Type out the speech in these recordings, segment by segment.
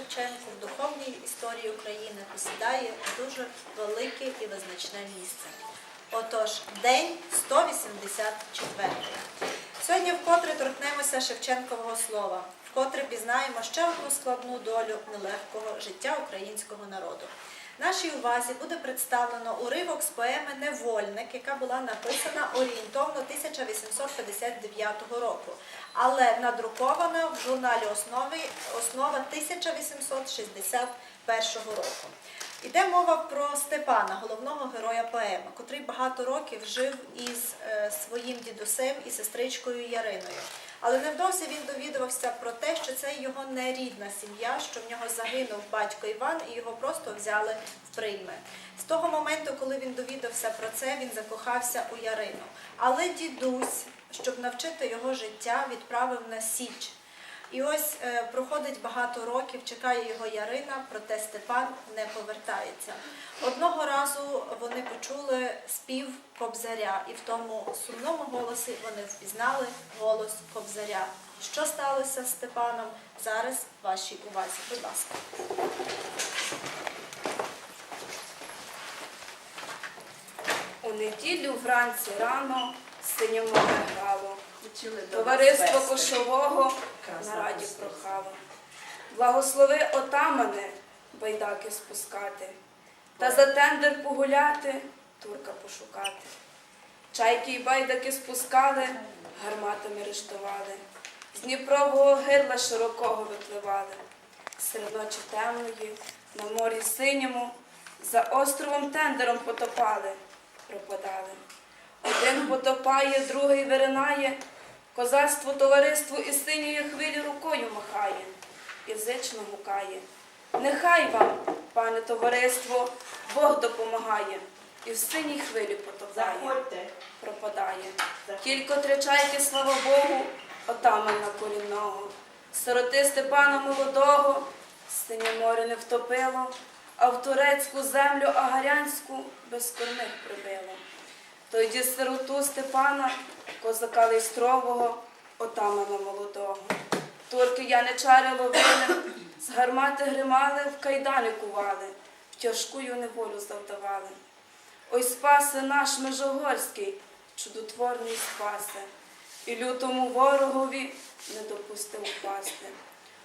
Шевченко в духовній історії України посідає дуже велике і визначне місце. Отож, день 184. Сьогодні вкотре торкнемося Шевченкового слова, вкотре пізнаємо ще одну складну долю нелегкого життя українського народу. Нашій увазі буде представлено уривок з поеми Невольник, яка була написана орієнтовно 1859 року, але надрукована в журналі Основи, Основа 1861 року. Іде мова про Степана, головного героя поеми, котрий багато років жив із е, своїм дідусем і сестричкою Яриною. Але невдовзі він довідувався про те, що це його нерідна сім'я, що в нього загинув батько Іван, і його просто взяли в прийми. З того моменту, коли він довідався про це, він закохався у Ярину. Але дідусь, щоб навчити його життя, відправив на Січ. І ось е, проходить багато років, чекає його Ярина, проте Степан не повертається. Одного разу вони почули спів Кобзаря, і в тому сумному голосі вони впізнали голос Кобзаря. Що сталося з Степаном? Зараз вашій увазі. Будь ласка. У неділю вранці рано синє море грало. Товариство кошового на раді прохало. Благослови отамане байдаки спускати, та за тендер погуляти, турка пошукати. Чайки й байдаки спускали, гарматами рештували. З Дніпрового гирла широкого випливали. Серед ночі темної, на морі синьому, за островом тендером потопали, пропадали. Один потопає, другий виринає, козацтво товариству і синьої хвилі рукою махає, язично гукає. Нехай вам, пане товариство, Бог допомагає, і в синій хвилі потопає, Заходьте. пропадає. Тільки три чайки, слава Богу, отамана корінного. Сироти Степана молодого, синє море не втопило, а в турецьку землю агарянську без кормих прибило. Тоді сироту Степана, козака листрового, отамана молодого. Турки яничари ловили, з гармати гримали, в кайдани кували, в тяжкую неволю завдавали. Ой, спасе наш Межогорський, чудотворний спасе, і лютому ворогові не допустив впасти.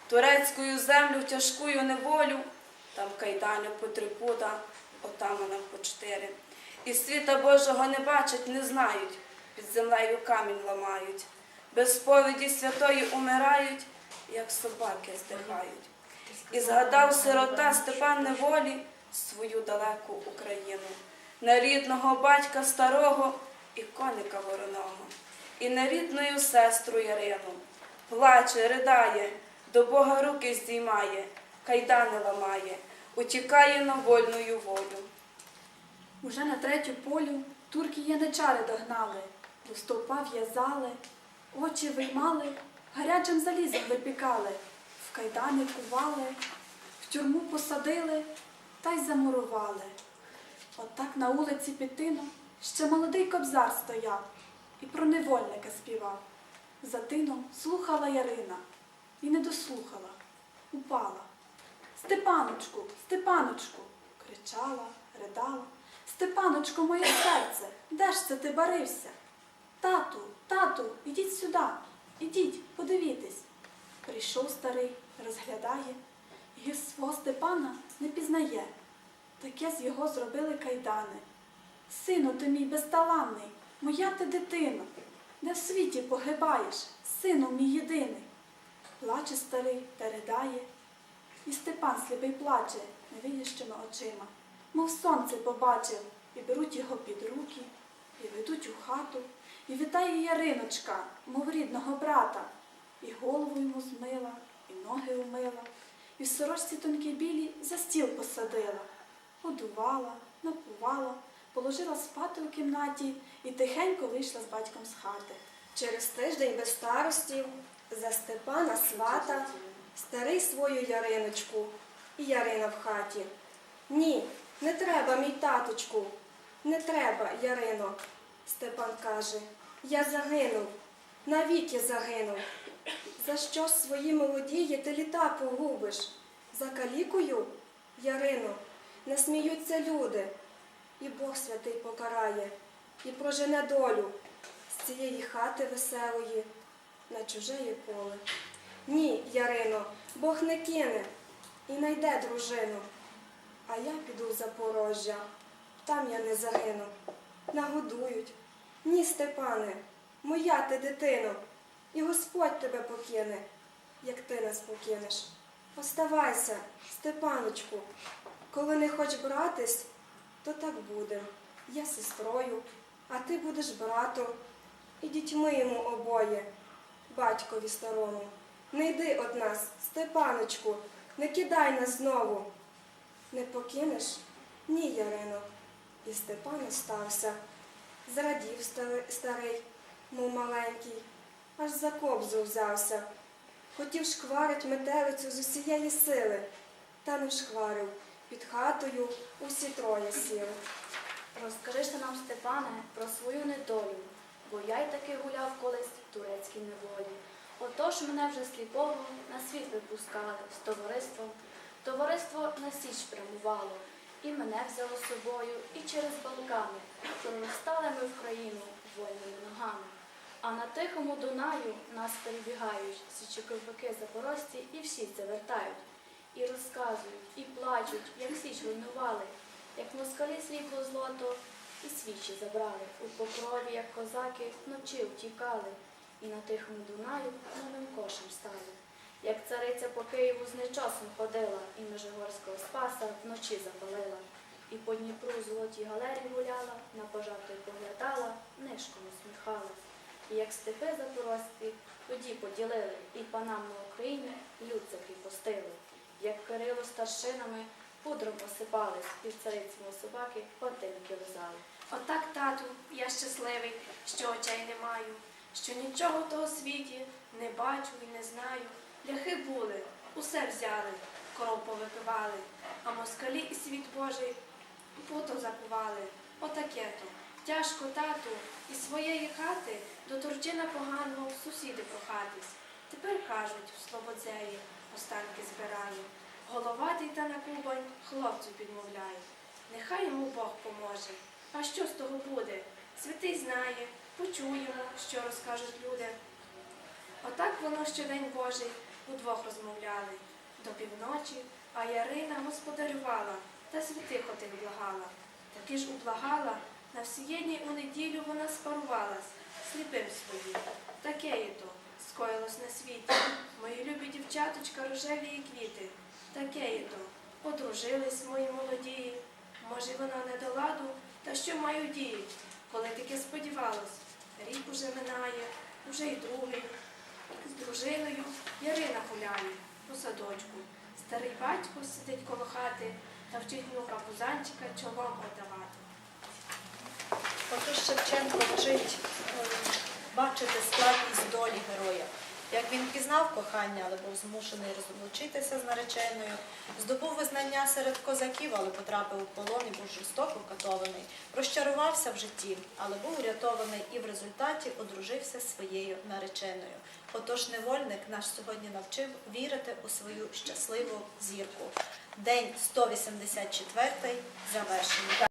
Турецькою землю тяжкую неволю, там кайдани по три пуда, отамана по чотири. І світа Божого не бачать, не знають, під землею камінь ламають, без сповіді святої умирають, як собаки здихають. І згадав сирота Степан неволі свою далеку Україну, нерідного батька старого і коника вороного, і нерідною сестру Ярину. Плаче, ридає, до Бога руки здіймає, кайдани ламає, утікає на вольною волю. Уже на третю полю турки яничари догнали, до стовпа в'язали, очі виймали, гарячим залізом випікали, в кайдани кували, в тюрму посадили та й замурували. От на вулиці Пітино ще молодий кобзар стояв і про невольника співав. За тином слухала Ярина і не дослухала, упала. Степаночку, Степаночку, кричала, ридала. Степаночко, моє серце, де ж це ти барився? Тату, тату, ідіть сюди, ідіть, подивітесь. Прийшов старий, розглядає, і свого Степана не пізнає. Таке з його зробили кайдани. Сину ти мій безталанний, моя ти дитино, де в світі погибаєш, сину мій єдиний. Плаче старий та ридає, і Степан сліпий плаче невидящими очима, мов сонце побачив, і беруть його під руки, і ведуть у хату, і вітає Яриночка, мов рідного брата, і голову йому змила, і ноги умила, і в сорочці тонкій білій за стіл посадила, годувала, напувала, положила спати у кімнаті і тихенько вийшла з батьком з хати. Через тиждень без старостів за Степана свата старий свою Яриночку і Ярина в хаті. Ні, не треба, мій таточку, не треба, Ярино. Степан каже, я загинув, навіки загинув. За що свої молодії ти літа погубиш? За калікою, Ярино, не сміються люди. і Бог святий покарає, і прожене долю з цієї хати веселої на чужеє поле. Ні, Ярино, Бог не кине і найде дружину. А я піду в Запорожжя, там я не загину. Нагодують. Ні, Степане, моя ти дитино, і Господь тебе покине, як ти нас покинеш. Оставайся, Степаночку, коли не хоч братись, то так буде. Я сестрою, а ти будеш братом, і дітьми йому обоє, батькові старому. Не йди од нас, Степаночку, не кидай нас знову. Не покинеш? Ні, Ярино. І Степан остався. Зрадів старий, мов маленький, аж за кобзу взявся. Хотів шкварить метелицю з усієї сили, та не шкварив. Під хатою усі троє сіли. Розкажи нам, Степане, про свою недолю, бо я й таки гуляв колись в турецькій неволі. Отож мене вже сліпого на світ випускали з товариством. Товариство на січ прямувало, і мене взяло з собою, і через Балкани проростали ми в країну вольними ногами. А на тихому Дунаю нас перебігають січоковики запорожці і всі це вертають. І розказують, і плачуть, як січ руйнували, як москалі срібло злото і свічі забрали. У покрові, як козаки, вночі втікали, і на тихому Дунаю новим кошем стали. Як цариця по Києву з нечасом ходила, і Межигорського спаса вночі запалила, і по Дніпру золоті галері гуляла, на пожар той поглядала, нишком усміхалась. І як степи запорозькі тоді поділили, і панам на Україні люд закріпостили. Як Кирило старшинами пудром посипались, під царицького собаки отинки лизали. Отак, тату, я щасливий, що очей не маю, що нічого того світі не бачу і не знаю. Ляхи були, усе взяли, коров повипивали, а москалі і світ Божий путом закували. Отаке то. Тяжко тату із своєї хати до Турчина поганого сусіди прохатись. Тепер кажуть, в Слободзеї останки збирає. Головатий та на кубань хлопцю підмовляє. Нехай йому Бог поможе. А що з того буде? Святий знає, почуємо, що розкажуть люди. Отак воно щодень Божий удвох розмовляли. До півночі, а Ярина господарювала та святих отих благала. Таки ж ублагала, на всієдній у неділю вона спарувалась сліпим своїм. Таке і то скоїлось на світі. Мої любі дівчаточка рожеві і квіти. Таке і то одружились мої молодії. Може, вона не до ладу, та що маю діють, коли таке сподівалась. Рік уже минає, уже й другий. Дружиною Ярина гуляє по садочку. Старий батько сидить коло хати та вчить внука бузанчика чолом отдавати. Отож Шевченко вчить бачити складність долі героя. Як він пізнав кохання, але був змушений розлучитися з нареченою, здобув визнання серед козаків, але потрапив у полон і був жорстоко катований. Розчарувався в житті, але був урятований і в результаті одружився зі своєю нареченою. Отож невольник наш сьогодні навчив вірити у свою щасливу зірку. День 184 завершений.